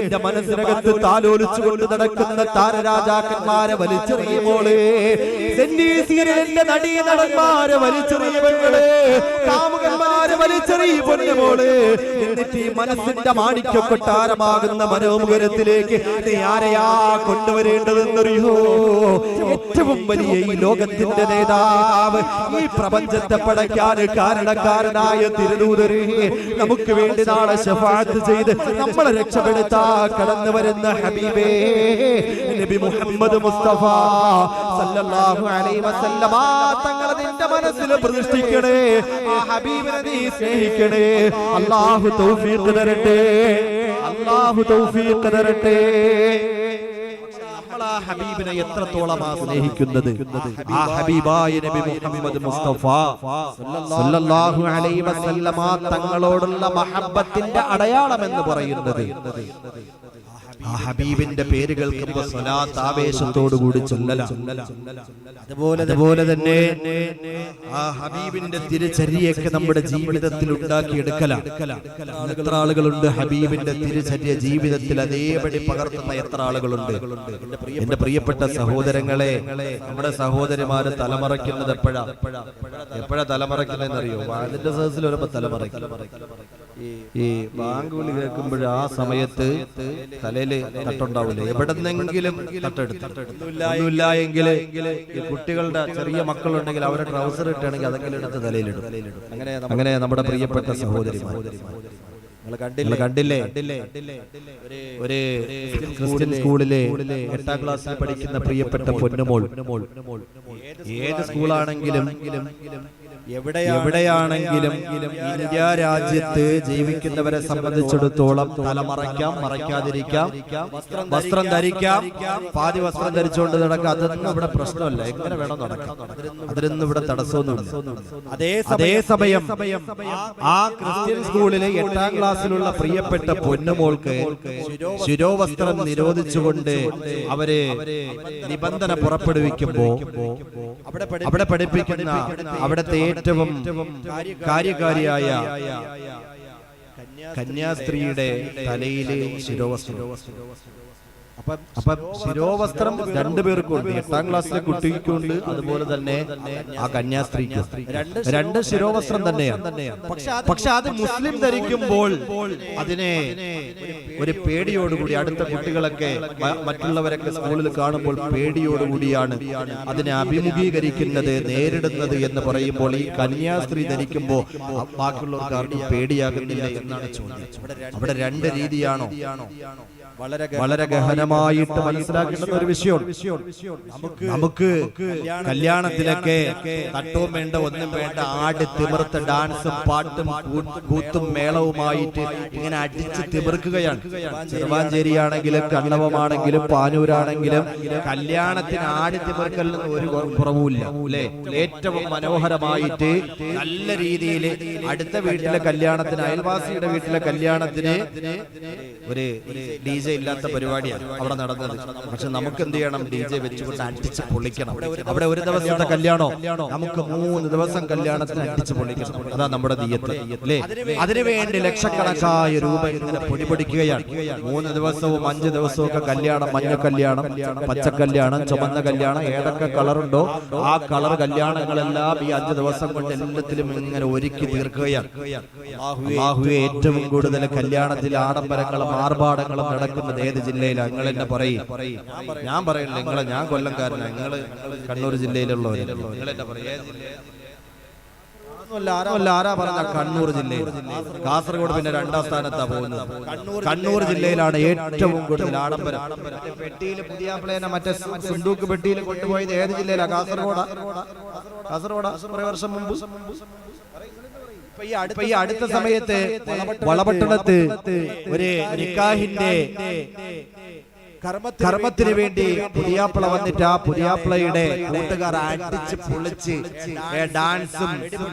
നിന്റെ മനസ്സിനകത്ത് താലോലിച്ചു കൊണ്ട് നടക്കുന്ന താരരാജാക്കന്മാരെ വലിച്ചെറിയുമ്പോൾ സെന്നീസിയറിന്റെ നടന്മാരെ വലിച്ചെറിയുമ്പോൾ കാമുകന്മാരെ വലിച്ചെറിയും പൊന്നുമോൾ എന്നിട്ട് ഈ മനസ്സിന്റെ മാണിക്യ കൊട്ടാരമാകുന്ന മനോമുഖരത്തിലേക്ക് നീ ആരെയാ കൊണ്ടുവരേണ്ടതെന്നറിയോ? ഏറ്റവും വലിയ ഈ ലോകത്തിന്റെ നേതാവ് ഈ പ്രപഞ്ചത്തെ പടയ്ക്കാൻ കാരണക്കാരനായ തിരുദൂതരെ നമുക്ക് വേണ്ടി നാളെ ശഫാത്ത് ചെയ്ത് നമ്മളെ രക്ഷപ്പെടുത്താ കടന്നു വരുന്ന ഹബീബേ. നബി മുഹമ്മദ് മുസ്തഫ സല്ലല്ലാഹു അലൈഹി വസല്ലമ തങ്ങളെ നിന്റെ മനസ്സിൽ പ്രതിഷ്ഠിക്കണേ. ആ ഹബീബിനെ നീ സ്നേഹിക്കണേ. അല്ലാഹു തൗഫീഖ് തരട്ടെ. അല്ലാഹു തൗഫീഖ് തരട്ടെ. ആ ഹബീബിനെ എത്രത്തോളമാ സ്നേഹിക്കുന്നത്? ആ ഹബീബായ നബി മുഹമ്മദ് മുസ്തഫ സല്ലല്ലാഹു അലൈഹി വസല്ലമ തങ്ങളോടുള്ള മഹബ്ബത്തിന്റെ അടയാളം എന്ന് പറയുന്നത്. ആ ഹബീബിന്റെ പേര് കേൾക്കുമ്പോ സ്വലാത്ത് ആവേശത്തോടു കൂടി അതുപോലെ അതുപോലെ തന്നെ ആ ഹബീബിന്റെ തിരിച്ചരിയൊക്കെ നമ്മുടെ ജീവിതത്തിൽ ഉണ്ടാക്കിയെടുക്കല. എത്ര ആളുകളുണ്ട് ഹബീബിന്റെ തിരുചര്യ ജീവിതത്തിൽ അതേപടി പകർത്തുന്ന എത്ര ആളുകളുണ്ട്? എന്റെ പ്രിയപ്പെട്ട സഹോദരങ്ങളെ നമ്മുടെ സഹോദരിമാര് തലമറയ്ക്കുന്നത് എപ്പോഴാ? എപ്പോഴാ തലമറയ്ക്കുന്നതെന്ന് അറിയോ അതിന്റെ സദസ്സിൽ വരുമ്പോ തലമറയ്ക്കും. ഈ ബാങ്ക് വിളി കേൾക്കുമ്പോൾ ആ സമയത്ത് തലയിൽ തട്ടുണ്ടാവില്ല? എവിടെന്നെങ്കിലും തട്ടെടുത്ത്. ഒന്നുമില്ല എങ്കിൽ ഈ കുട്ടികളുടെ ചെറിയ മക്കളുണ്ടെങ്കിൽ അവരെ ട്രൗസർ ഇട്ടാണെങ്കിൽ അതെങ്കിലും എടുത്ത് തലയിലിടും. അങ്ങനെ അങ്ങനെ നമ്മുടെ പ്രിയപ്പെട്ട സഹോദരിമാർ നിങ്ങൾ കണ്ടില്ലേ? ഒരു ക്രിസ്ത്യൻ സ്കൂളിലെ എട്ടാം ക്ലാസ്സിൽ പഠിക്കുന്ന പ്രിയപ്പെട്ട പൊന്നുമോൾ. ഏത് സ്കൂളാണെങ്കിലും എവിടെയാണെങ്കിലും ഇന്ത്യ രാജ്യത്ത് ജീവിക്കുന്നവരെ സംബന്ധിച്ചിടത്തോളം തലമറയ്ക്കാം മറയ്ക്കാതിരിക്കാം. വസ്ത്രം ധരിക്കാം പാതി വസ്ത്രം ധരിച്ചുകൊണ്ട് നടക്കാം. അതൊന്നും ഇവിടെ പ്രശ്നമല്ല. എങ്ങനെ വേണം നടക്കാം? അതിനൊന്നും ഇവിടെ തടസ്സമൊന്നുമില്ല. അതേ സമയം ആ ക്രിസ്ത്യൻ സ്കൂളിലെ എട്ടാം ക്ലാസ്സിലുള്ള പ്രിയപ്പെട്ട പൊന്നുമോൾക്ക് ശിരോവസ്ത്രം നിരോധിച്ചുകൊണ്ട് അവരെ നിബന്ധന പുറപ്പെടുവിക്കുമ്പോ അവിടെ പഠിപ്പിക്കുന്ന അവിടത്തെ ഏറ്റവും കാര്യകാരിയായ കന്യാസ്ത്രീയുടെ തലയിലെ ശിരോവസ്ത്രം. അപ്പൊ ശിരോവസ്ത്രം രണ്ടുപേർക്കുണ്ട് എട്ടാം ക്ലാസ്സിലെ കുട്ടിക്കുണ്ട് അതുപോലെ തന്നെ ആ കന്യാസ്ത്രീക്ക്. രണ്ട് ശിരോവസ്ത്രം തന്നെയാണ്. പക്ഷെ അത് മുസ്ലിം ധരിക്കുമ്പോൾ അതിനെ ഒരു പേടിയോടുകൂടി അടുത്ത കുട്ടികളൊക്കെ മറ്റുള്ളവരൊക്കെ സ്കൂളിൽ കാണുമ്പോൾ പേടിയോടുകൂടിയാണ് അതിനെ അഭിമുഖീകരിക്കുന്നത് നേരിടുന്നത് എന്ന് പറയുമ്പോൾ ഈ കന്യാസ്ത്രീ ധരിക്കുമ്പോൾ ബാക്കിയുള്ളവർക്ക് ആർക്കും പേടിയാകുന്നില്ല എന്നാണ് ചോദ്യം. അവിടെ രണ്ട് രീതിയാണോ? വളരെ ഗഹനമായിട്ട് മനസ്സിലാക്കേണ്ട ഒരു വിഷയം നമുക്ക് കല്യാണത്തിലൊക്കെ തട്ടവും വേണ്ട ഒന്നും വേണ്ട ആട് തിമിർത്ത് ഡാൻസും പാട്ടും കൂത്തും മേളവുമായിട്ട് ഇങ്ങനെ അടിച്ച് തിമിർക്കുകയാണ്. ചെറുവാഞ്ചേരിയാണെങ്കിലും കണ്ണവമാണെങ്കിലും പാനൂരാണെങ്കിലും കല്യാണത്തിന് ആടി നിന്ന് ഒരു കുറ- കുറവുമില്ല. അല്ലേ? ഏറ്റവും മനോഹരമായിട്ട് നല്ല രീതിയിൽ അടുത്ത വീട്ടിലെ കല്യാണത്തിന് അയൽവാസിയുടെ വീട്ടിലെ കല്യാണത്തിന് ഒരു ഡി ജെ ഇല്ലാത്ത പരിപാടിയാണ് അവിടെ നടന്നത്. പക്ഷെ നമുക്ക് എന്ത് ചെയ്യണം? ഡി ജെ വെച്ചുകൊണ്ട് അടിച്ച് പൊളിക്കണം. അവിടെ ഒരു ദിവസത്തെ കല്യാണോ? നമുക്ക് മൂന്ന് ദിവസം കല്യാണത്തിന് അടിച്ച് പൊളിക്കണം. അതാ നമ്മുടെ അല്ലേ? അതിനുവേണ്ടി ലക്ഷക്കണക്കായ രൂപ ഇങ്ങനെ പൊടിപൊടിക്കുകയാണ്. മൂന്ന് ദിവസവും അഞ്ച് ദിവസവും ഒക്കെ കല്യാണം മഞ്ഞ കല്യാണം പച്ച കല്യാണം ചുമന്ന കല്യാണം ഏതൊക്കെ കളറുണ്ടോ? ആ കളർ കല്യാണങ്ങളെല്ലാം ഈ അഞ്ച് ദിവസം കൊണ്ട് എല്ലാത്തിലും ഇങ്ങനെ ഒരുക്കി തീർക്കുകയാണ്. ഏറ്റവും കൂടുതൽ കല്യാണത്തിൽ ആഡംബരങ്ങളും ആർഭാടങ്ങളും നടക്കുന്നത് ഏത് ജില്ലയിലാണ് നിങ്ങൾ എന്നെ പറയും. ഞാൻ പറയില്ല നിങ്ങളെ ഞാൻ കൊല്ലംകാരനാണ് നിങ്ങൾ കണ്ണൂർ ജില്ലയിലുള്ളവർ പറയും. ആരാ പറഞ്ഞ കണ്ണൂർ ജില്ലയിൽ? കാസർഗോഡ് പിന്നെ രണ്ടാം സ്ഥാനത്താ പോകുന്നത്. കണ്ണൂർ ജില്ലയിലാണ് ഏറ്റവും കൂടുതൽ ആഡംബരം. പെട്ടിയിൽ പുതിയ മറ്റേ സുണ്ടൂക്ക് പെട്ടിയിൽ കൊണ്ടുപോയത് ഏത് ജില്ലയിലാ? കാസർഗോഡാ? കാസർഗോഡാ? കുറേ വർഷം മുമ്പ്? ഇപ്പൊ ഈ അടുത്ത സമയത്ത് വളപട്ടണത്ത് ഒരു നിക്കാഹിന്റെ കർമ്മത്തിന് വേണ്ടി പുതിയാപ്പിള വന്നിട്ട് ആ പുതിയാപ്പിളയുടെ കൂട്ടുകാർ അടിച്ച് പൊളിച്ച് ഡാൻസും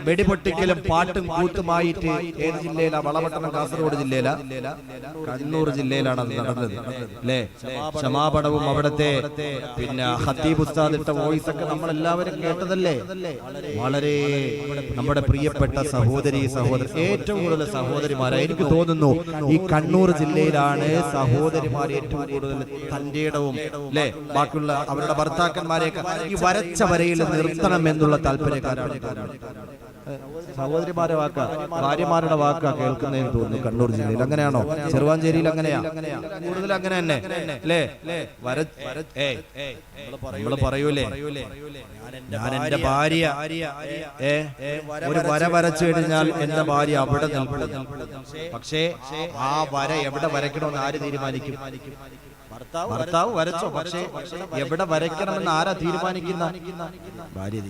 വെടിപൊട്ടിക്കലും പാട്ടും കൂത്തുമായിട്ട് ഏത് ജില്ലയിലാ? വളപട്ടണം കാസർഗോഡ് ജില്ലയിലാ? കണ്ണൂർ ജില്ലയിലാണ് അത് നടന്നത്. അല്ലേ? ക്ഷമാപണവും അവിടത്തെ പിന്നെ ഹത്തീബ് ഉസ്താദ് ഇട്ട വോയിസ് ഒക്കെ നമ്മളെല്ലാവരും കേട്ടതല്ലേ? വളരെ നമ്മുടെ പ്രിയപ്പെട്ട സഹോദരി സഹോദരൻ ഏറ്റവും കൂടുതൽ സഹോദരിമാരെ. എനിക്ക് തോന്നുന്നു ഈ കണ്ണൂർ ജില്ലയിലാണ് സഹോദരിമാർ ഏറ്റവും കൂടുതൽ തന്റെ ഇടവും അല്ലേ ബാക്കിയുള്ള അവരുടെ ഭർത്താക്കന്മാരെയൊക്കെ ഈ വരച്ച വരയിൽ നിർത്തണം എന്നുള്ള താല്പര്യക്കാരാണ്. സഹോദരിമാരെ വാക്ക ഭാര്യമാരുടെ വാക്ക കേൾക്കുന്നതെന്ന് തോന്നുന്നു കണ്ണൂർ ജില്ലയിൽ. അങ്ങനെയാണോ? ചെറുവാഞ്ചേരിയിൽ അങ്ങനെയാ? കൂടുതൽ അങ്ങനെ തന്നെ. അല്ലേ വര നമ്മൾ പറയൂലേ? ഞാൻ എന്റെ ഭാര്യ ഏ ഒരു വര വരച്ചു കഴിഞ്ഞാൽ എന്റെ ഭാര്യ അവിടെ നിൽക്കും. പക്ഷേ ആ വര എവിടെ വരയ്ക്കണമെന്ന് ആര് തീരുമാനിക്കും? ഭർത്താവ് വരച്ചോ പക്ഷേ എവിടെ വരയ്ക്കണമെന്ന് ആരാ തീരുമാനിക്കുന്ന? ഭാര്യ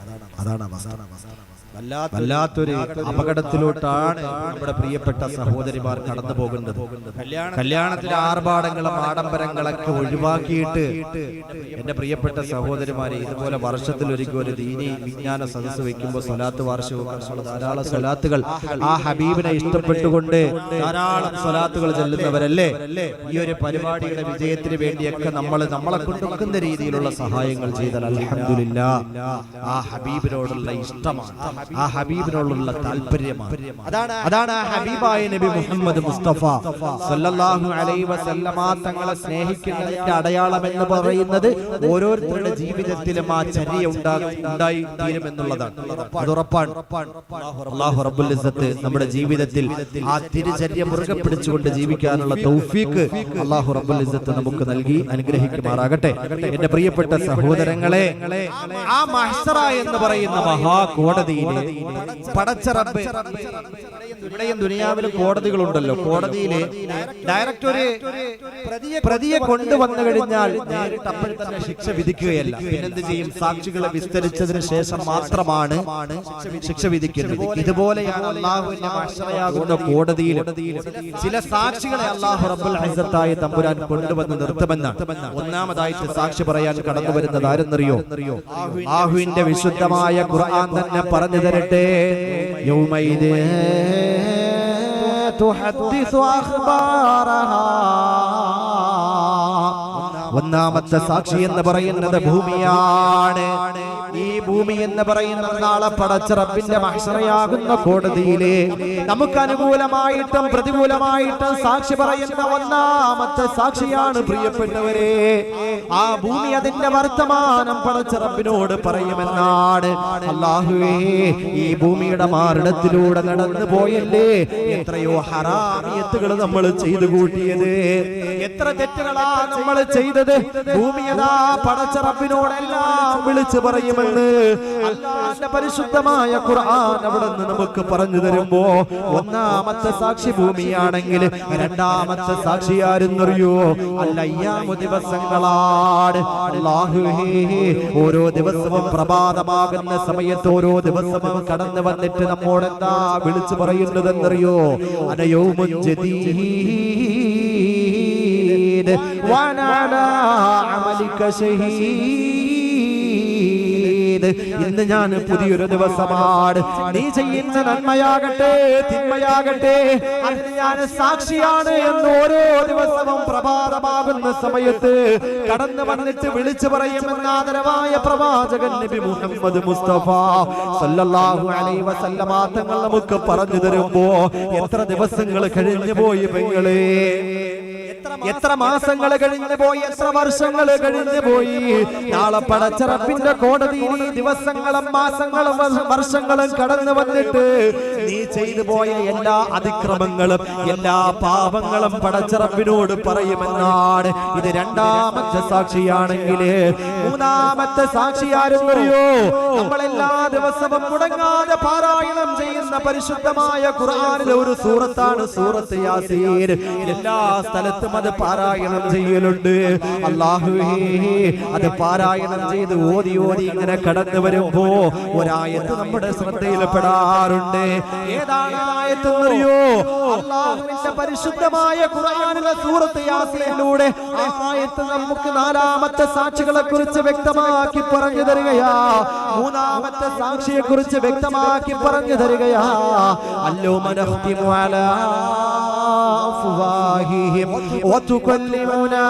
അതാണ് അതാണ് അവസ്ഥ. വല്ലാത്തൊരു അപകടത്തിലോട്ടാണ് നമ്മുടെ പ്രിയപ്പെട്ട സഹോദരിമാർ കടന്നു പോകുന്നത് കല്യാണത്തിലെ ആർഭാടങ്ങളും ആഡംബരങ്ങളൊക്കെ ഒഴിവാക്കിയിട്ട് എന്റെ പ്രിയപ്പെട്ട സഹോദരിമാരെ ഇതുപോലെ വർഷത്തിൽ ഒരിക്കൽ ഒരു ദീനി വിജ്ഞാന സദസ്സ് വെക്കുമ്പോൾ സ്വലാത്ത് വാർഷികവും ധാരാളം സ്വലാത്തുകൾ ആ ഹബീബിനെ ഇഷ്ടപ്പെട്ടുകൊണ്ട് ധാരാളം സ്വലാത്തുകൾ ചെല്ലുന്നവരല്ലേ? ഈ ഒരു പരിപാടിയുടെ വിജയത്തിന് വേണ്ടിയൊക്കെ നമ്മൾ നമ്മളെ കൊണ്ടുവെക്കുന്ന രീതിയിലുള്ള സഹായങ്ങൾ ചെയ്താൽ അൽഹംദുലില്ല. ആ ഹബീബിനോടുള്ള ഇഷ്ടമാണ്. ആ ഹബീബിനോടുള്ള താല്പര്യമാണ് അതാണ് ആ ഹബീബായ നബി മുഹമ്മദ് മുസ്തഫ സല്ലല്ലാഹു അലൈഹി വസല്ലമ തങ്ങളെ സ്നേഹിക്കുന്നതിന്റെ അടയാളം എന്ന് പറയുന്നത് ഓരോരുത്തരുടെ ജീവിതത്തിലും ആ ചര്യ ഉണ്ടായി തീരുമെന്നുള്ളതാണ് അത് ഉറപ്പാണ്. അള്ളാഹു റബ്ബുൽ ഇസ്സത്ത് നമ്മുടെ ജീവിതത്തിൽ ആ തിരുചര്യ മുറുകെ പിടിച്ചുകൊണ്ട് ജീവിക്കാനുള്ള തൗഫീക്ക് അള്ളാഹു റബ്ബുൽ ഇസ്സത്ത് നമുക്ക് നൽകി അനുഗ്രഹിക്കുമാറാകട്ടെ. എന്റെ പ്രിയപ്പെട്ട സഹോദരങ്ങളെ ആ മഹ്സറ എന്ന് പറയുന്ന മഹാകോടതിയിൽ പടച്ച റബ്ബ് ഇവിടെയും ദുനിയാവിലും കോടതികളുണ്ടല്ലോ. കോടതിയിലെ ഡയറക്റ്റ് ഒരു പ്രതിയെ കൊണ്ടുവന്നു കഴിഞ്ഞാൽ നേരിട്ട് അപ്പോൾ തന്നെ ശിക്ഷ വിധിക്കുകയല്ല. പിന്നെന്ത് ചെയ്യും? സാക്ഷികളെ വിസ്തരിച്ചതിന് ശേഷം മാത്രമാണ് ശിക്ഷ വിധിക്കുന്നത്. ഇതുപോലെയാണ് കോടതിയിൽ ചില സാക്ഷികളെ അള്ളാഹു റബ്ബുൽ ഇസ്സത്തായ തമ്പുരാൻ കൊണ്ടുവന്ന് നിർത്തുമെന്നാണ് ഒന്നാമതായിട്ട് സാക്ഷി പറയാൻ കടന്നു വരുന്നത് ആരെന്നറിയോ? ആഹുവിന്റെ വിശുദ്ധമായ ഖുർആൻ തന്നെ പറഞ്ഞു തരട്ടെ. തുഹദ്ദിസു أخبارها. ഒന്നാമത്തെ സാക്ഷി എന്ന് പറയുന്നത് ഭൂമിയാണ്. ഭൂമി എന്ന് പറയുന്ന നാളെ പടച്ച റബ്ബിന്റെ മഹ്സറയാകുന്ന കോടതിയിലെ നമുക്ക് അനുകൂലമായിട്ടും പ്രതികൂലമായിട്ടും സാക്ഷി പറയുന്ന ഒന്നാമത്തെ സാക്ഷിയാണ് പ്രിയപ്പെട്ടവരെ. ആ ഭൂമി അതിന്റെ വർത്തമാനം പടച്ച റബ്ബിനോട് പറയുമെന്നാണ്. അള്ളാഹുവേ ഈ ഭൂമിയുടെ മാറിടത്തിലൂടെ നടന്നു പോയല്ലേ? എത്രയോ ഹറാമിയത്തുകൾ നമ്മൾ ചെയ്തു കൂട്ടിയത്. എത്ര തെറ്റുകളാ നമ്മൾ ചെയ്തത്? ഭൂമിയതാ പടച്ച റബ്ബിനോടെല്ലാം വിളിച്ചു പറയുമെന്ന് അള്ളാന്റെ പരിശുദ്ധമായ ഖുർആൻ അവിടെ നിന്ന് നമുക്ക് പറഞ്ഞു തരുമ്പോ ഒന്നാമത്തെ സാക്ഷി ഭൂമിയാണെങ്കിൽ രണ്ടാമത്തെ സാക്ഷി ആരെന്നറിയോ? അല്ലയ്യാമു ദിവസങ്ങളാണ്. ഓരോ ദിവസവും പ്രഭാതമാകുന്ന സമയത്ത് ഓരോ ദിവസവും കടന്നു വന്നിട്ട് നമ്മോട് എന്താ വിളിച്ചു പറയുന്നതെന്നറിയോ? അനയോമുൻ ജദീദ് വനഅലാ അമലിക ഷഹീദ് ഇന്ന് ഞാൻ പുതിയൊരു ദിവസമാണ്. നീ ചെയ്യുന്ന നന്മയാകട്ടെ തിന്മയാകട്ടെ അതിന് ഞാൻ സാക്ഷിയാണ് എന്ന് ഓരോ ദിവസവും പ്രഭാതമാകുന്ന സമയത്ത് കടന്നു വന്നിട്ട് വിളിച്ചു പറയുമെന്ന ആദരവായ പ്രവാചകൻ നബി മുഹമ്മദ് മുസ്തഫ സല്ലല്ലാഹു അലൈഹി വസല്ലമ തങ്ങൾ നമുക്ക് പറഞ്ഞു തരുമ്പോ എത്ര ദിവസങ്ങൾ കഴിഞ്ഞു പോയി പെങ്ങളെ? എത്ര മാസങ്ങൾ കഴിഞ്ഞു പോയി എത്ര വർഷങ്ങൾ കഴിഞ്ഞു പോയി? നാളെ പടച്ചറപ്പിന്റെ കോടതിയിൽ ദിവസങ്ങളും മാസങ്ങളും വർഷങ്ങളും കടന്നു വന്നിട്ട് നീ ചെയ്തു പോയ എല്ലാ അതിക്രമങ്ങളും എല്ലാ പാപങ്ങളും പടച്ചിറപ്പിനോട് പറയുമെന്നാണ്. ഇത് രണ്ടാമത്തെ സാക്ഷിയാണെങ്കിൽ മൂന്നാമത്തെ സാക്ഷി ആരും അറിയോ നമ്മൾ എല്ലാ ദിവസവും മുടങ്ങാതെ പാരായണം ചെയ്യുന്ന പരിശുദ്ധമായ ഖുർആനിലെ ഒരു സൂറത്താണ് സൂറത്ത് യാസീൻ. എല്ലാ സ്ഥലത്തും അത് പാരായണം ചെയ്യലുണ്ട്. അള്ളാഹുവേ അത് പാരായണം ചെയ്ത് ഓതി ഓതി ഇങ്ങനെ കടന്നു വരുമ്പോ ഒരായത്ത് നമ്മുടെ ശ്രദ്ധയിൽപ്പെടാറുണ്ട്. ഏതാണ് ആയത്തെന്നറിയോ അള്ളാഹുവിന്റെ പരിശുദ്ധമായ ഖുർആനിലെ സൂറത്ത് യാസീനിലൂടെ ആ ആയത്ത് നമുക്ക് നാലാമത്തെ സാക്ഷികളെ കുറിച്ച് വ്യക്തമാക്കി പറഞ്ഞു തരികയാ മൂന്നാമത്തെ സാക്ഷിയെ കുറിച്ച് വ്യക്തമാക്കി പറഞ്ഞു തരികയാ അല്ലോ മനഹ്തിമു അലാ അഫ്വാഹിഹിം വതുകല്ലിമുനാ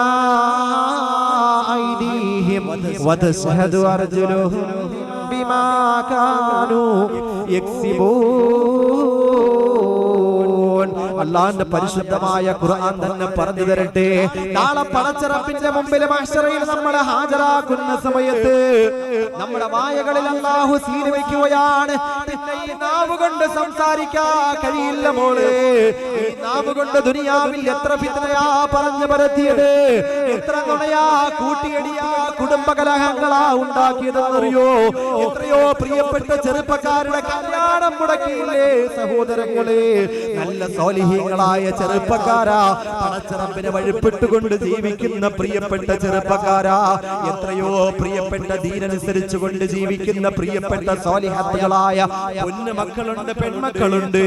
أيديهم وتشهد أرجلهم بما كانوا يكسبون അള്ളാന്റെ പരിശുദ്ധമായ ഖുർആൻ തന്നെ പറഞ്ഞു തരട്ടെ നാളെ പടച്ചിറപ്പിന്റെ മുമ്പിൽ മഹ്ശറയിൽ നമ്മളെ ഹാജരാക്കുന്ന സമയത്ത് നമ്മുടെ വായകളിൽ അള്ളാഹു സീല് വെക്കുകയാണ് പിന്നെ ഈ നാവ് കൊണ്ട് കഴിയില്ല മോൾ. ഈ കൊണ്ട് ദുനിയാവിൽ എത്ര ഫിത്തനയാ പറഞ്ഞു പരത്തിയത്. എത്ര നുണയാ കൂട്ടിയടിയാ ഉണ്ടാക്കിയതെന്നറിയോ? എത്രയോ പ്രിയപ്പെട്ട ചെറുപ്പക്കാരുടെ കല്യാണം മുടക്കിയില്ലേ സഹോദരങ്ങളെ. നല്ല സോലിഹീങ്ങളായ ചെറുപ്പക്കാരാ. പണച്ചറമ്പിനെ വഴിപ്പെട്ടുകൊണ്ട് ജീവിക്കുന്ന പ്രിയപ്പെട്ട ചെറുപ്പക്കാരാ. എത്രയോ പ്രിയപ്പെട്ട ധീരനുസരിച്ചു കൊണ്ട് ജീവിക്കുന്ന പ്രിയപ്പെട്ട സോലിഹത്തുകളായ പൊന്നു മക്കളുണ്ട് പെൺമക്കളുണ്ട്.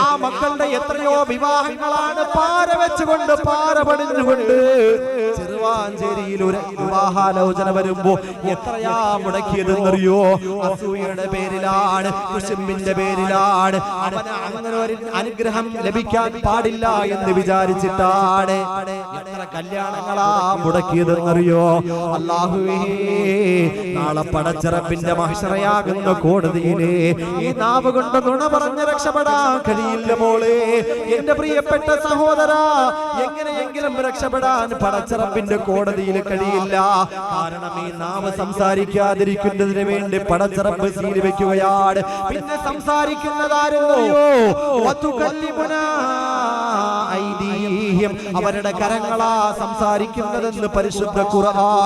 ആ മക്കളുടെ എത്രയോ വിവാഹങ്ങളാണ് പാര വെച്ചുകൊണ്ട് പാര പണിഞ്ഞുകൊണ്ട്. ചെറുവാഞ്ചേരിയിൽ ഒരു വിവാഹാലോചന വരുമ്പോ എത്രയാ മുടക്കിയതെന്നറിയോ? അസൂയയുടെ പേരിലാണ് കുശുമ്പിന്റെ പേരിലാണ്. അവന് അങ്ങനെ ഒരു അനുഗ്രഹം ലഭിക്കാൻ പാടില്ല എന്ന് വിചാരിച്ചിട്ടാണ്. കല്യാണങ്ങളാ മുടക്കിയതെന്നറിയോ അള്ളാഹുവേ നാളെ പടച്ചിറപ്പിന്റെ മഹിഷറയാകുന്ന കോടതിയിലെ ഈ നാവ് കൊണ്ട് നുണ പറഞ്ഞ് രക്ഷപ്പെടാൻ കഴിയില്ല മോളെ. എന്റെ പ്രിയപ്പെട്ട സഹോദര എങ്ങനെയെങ്കിലും രക്ഷപ്പെടാൻ പടച്ചിറപ്പിന്റെ കോടതിയിൽ കഴിയില്ല. കാരണം ഈ നാവ് സംസാരിക്കാതിരിക്കുന്നതിന് വേണ്ടി പടച്ചിറപ്പ് സീൽ വെക്കുകയാണ്. പിന്നെ സംസാരിക്കുന്നതാരെന്നോ ഐദീഹ്യം അവരുടെ കരങ്ങളാ സംസാരിക്കുന്നതെന്ന് പരിശുദ്ധ ഖുർആൻ